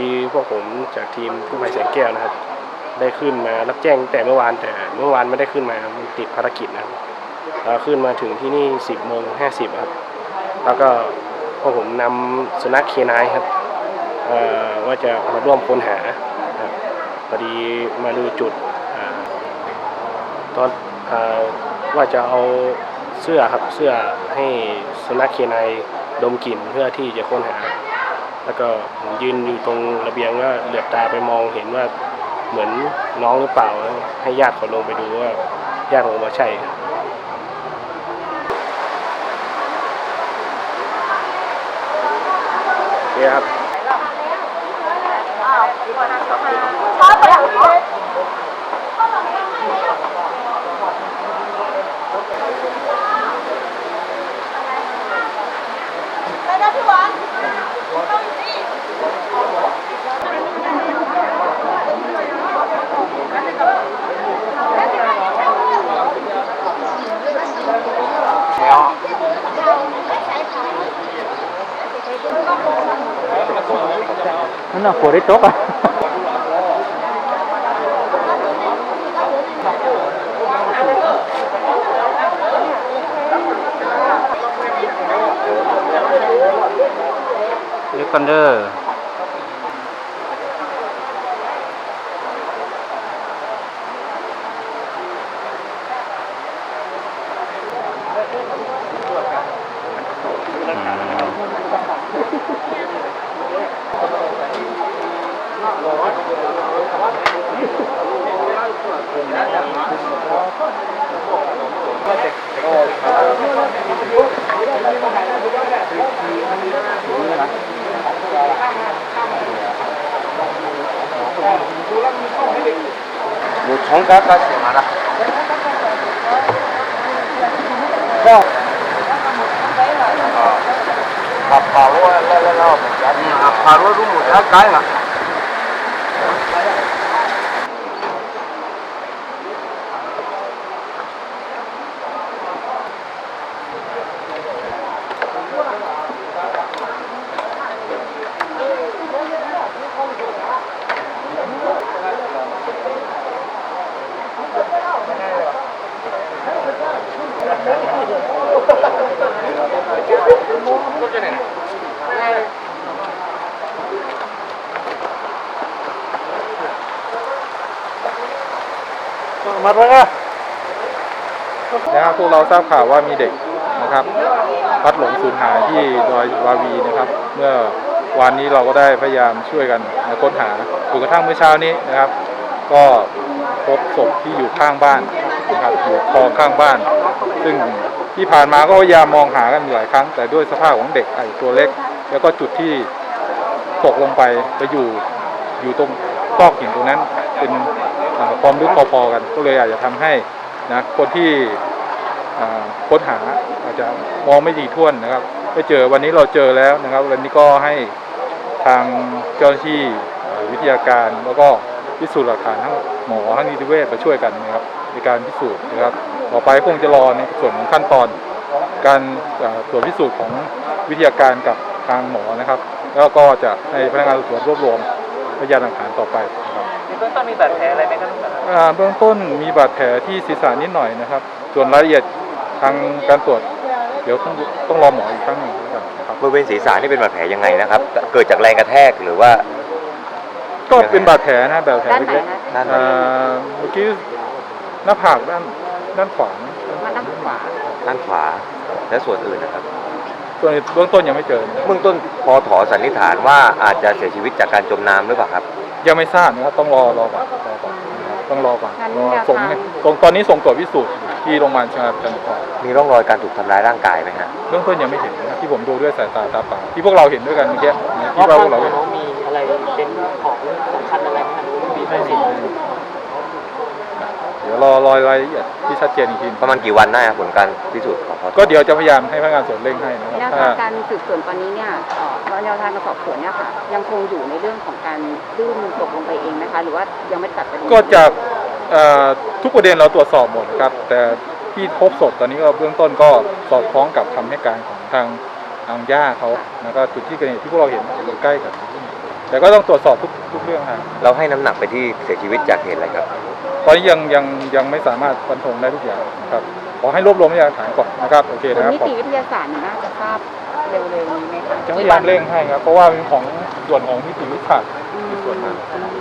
ดีพวกผมจากทีมกู้ภัยแสงแก้วนะครับ ได้ขึ้นมารับแจ้งแต่เมื่อวานแต่เมื่อวานไม่ได้ขึ้นมามันติดภารกิจนะครับแล้วขึ้นมาถึงที่นี่ 10โมง50ครับ แล้วก็พวกผมนำสุนัขเคนายครับว่าจะมาร่วมค้นหาครับพอดีมาดูจุดอตอนอว่าจะเอาเสื้อครับเสื้อให้สุนัขเคนายดมกลิ่นเพื่อที่จะค้นหา แล้วก็ผมยืนอยู่ตรงระเบียงก็เหลือบตาไปมองเห็นว่าเหมือนน้องหรือเปล่า ให้ญาติเขาลงไปดูว่าญาติของมาใช่ครับเนี่ยครับไปนะพี่วานต้องอยู่นี่ นั่นน่ะฝนได้ตกอะล็กกันเดอร์อืม 뭐 정가까지 알아. 형. 아, 바로 라라라 아, 바로로 뭐야? 가야. 어, มาแล้วนะนะครับพวกเราทราบข่าวว่ามีเด็กนะครับพลัดหลงสูญหายที่ดอยวาวีนะครับ เมื่อวานนี้เราก็ได้พยายามช่วยกันค้นหาจนกระทั่งเมื่อเช้านี้นะครับ ก็พบศพที่อยู่ข้างบ้านนะครับอยู่คลองข้างบ้าน ซึ่ง ที่ผ่านมาก็พยายามมองหากันหลายครั้ง แต่ด้วยสภาพของเด็กไอ้ตัวเล็ก แล้วก็จุดที่ตกลงไปไปอยู่อยู่ตรงซอกหินตรงนั้น เป็นความลึกพอๆกัน ก็เลยอาจจะทำให้นะคนที่ค้นหาอาจจะมองไม่ดีท่วนนะครับไม่เจอวันนี้เราเจอแล้วนะครับวันนี้ก็ให้ทางเจ้าหน้าที่วิทยาการแล้วก็พิสูจน์หลักฐานทั้งหมอทั้งนิติเวชมาช่วยกันนะครับในการพิสูจน์นะครับ ต่อไปคงจะรอในส่วนของขั้นตอน การอ่าตรวจพิสูจน์ของวิทยาการกับทางหมอนะครับ แล้วก็จะให้พนักงานสอบสวนรวบรวมพยานหลักฐานต่อไปนะครับในเบื้องต้นมีบาดแผลอะไรไหมครับท่านอ่าเบื้องต้นมีบาดแผลที่ศีรษะนิดหน่อยนะครับ ส่วนรายละเอียดทางการตรวจ เดี๋ยวต้องต้องรอหมออีกครั้งหนึ่งแล้วกันนะครับบริเวณศีรษะนี่เป็นบาดแผลยังไงนะครับ เกิดจากแรงกระแทกหรือว่า ก็เป็นบาดแผลนะบาดแผลเล็กด้านๆไหนอ่าเมื่อกี้หน้าผากด้าน ด้านขวามาด้านขวาด้านขวา และส่วนอื่นนะครับส่วนเบื้องต้นยังไม่เจอนะเบื้องต้นพอถอสันนิษฐานว่าอาจจะเสียชีวิตจากการจมน้ำหรือเปล่าครับ ยังไม่ทราบนะครับต้องรอรอก่อนรอก่อนนะครับต้องรอก่อนงั้นรอแนวส่งทางส่งตอนนี้ส่งตรวจพิสูจน์ที่โรงพยาบาลชาจังหวัดมีร่องรอยการถูกทำร้ายร่างกายไหมฮะเบื้องต้นยังไม่เห็นนะครับที่ผมดูด้วยสายตาตาเปล่าที่พวกเราเห็นด้วยกันเมื่อกี้ที่เราพวกเราเห็นน้องมีอะไรเป็นของสำคัญอะไรไหมครับมีไม่มี เดี๋ยวรอรอรายละเอียดที่ชัดเจนอีกทีประมาณกี่วันได้ครับผลการพิสูจน์ของเขาก็เดี๋ยวจะพยายามให้พนักงานสวนเร่งให้นะครับแนวถ้าทางการสืบสวนตอนนี้เนี่ยเอ่อแนวทางการสอบสวนเนี่ยค่ะยังคงอยู่ในเรื่องของการลื่นตกลงไปเองนะคะ หรือว่ายังไม่ตัดประเด็นก็จากเอ่อทุกประเด็นเราตรวจสอบหมดนะครับ แต่ที่พบศพตอนนี้ก็เบื้องต้นก็สอดคล้องกับคำให้การของทางทางย่าเขาแล้วก็จุดที่เกิดเหตุที่พวกเราเห็นอยู่ใกล้กับใก แต่ก็ต้องตรวจสอบทุกทุกเรื่องฮะเราให้น้ำหนักไปที่เสียชีวิตจากเหตุอะไรครับ ตอนนี้ยังยังยังไม่สามารถฟันธงได้ทุกอย่างนะครับขอให้รวบรวมพยานหลักฐานก่อนนะครับโอเคผลนะครับนิขอบติวิทยาศาสตร์น่าจะทราบเร็วๆนี้ไหมคะจะพยายามเร่งให้ครับเพราะว่าเป็นของส่วนของนิติวิทยาศาสตร์ อืมส่วนนั้นอืม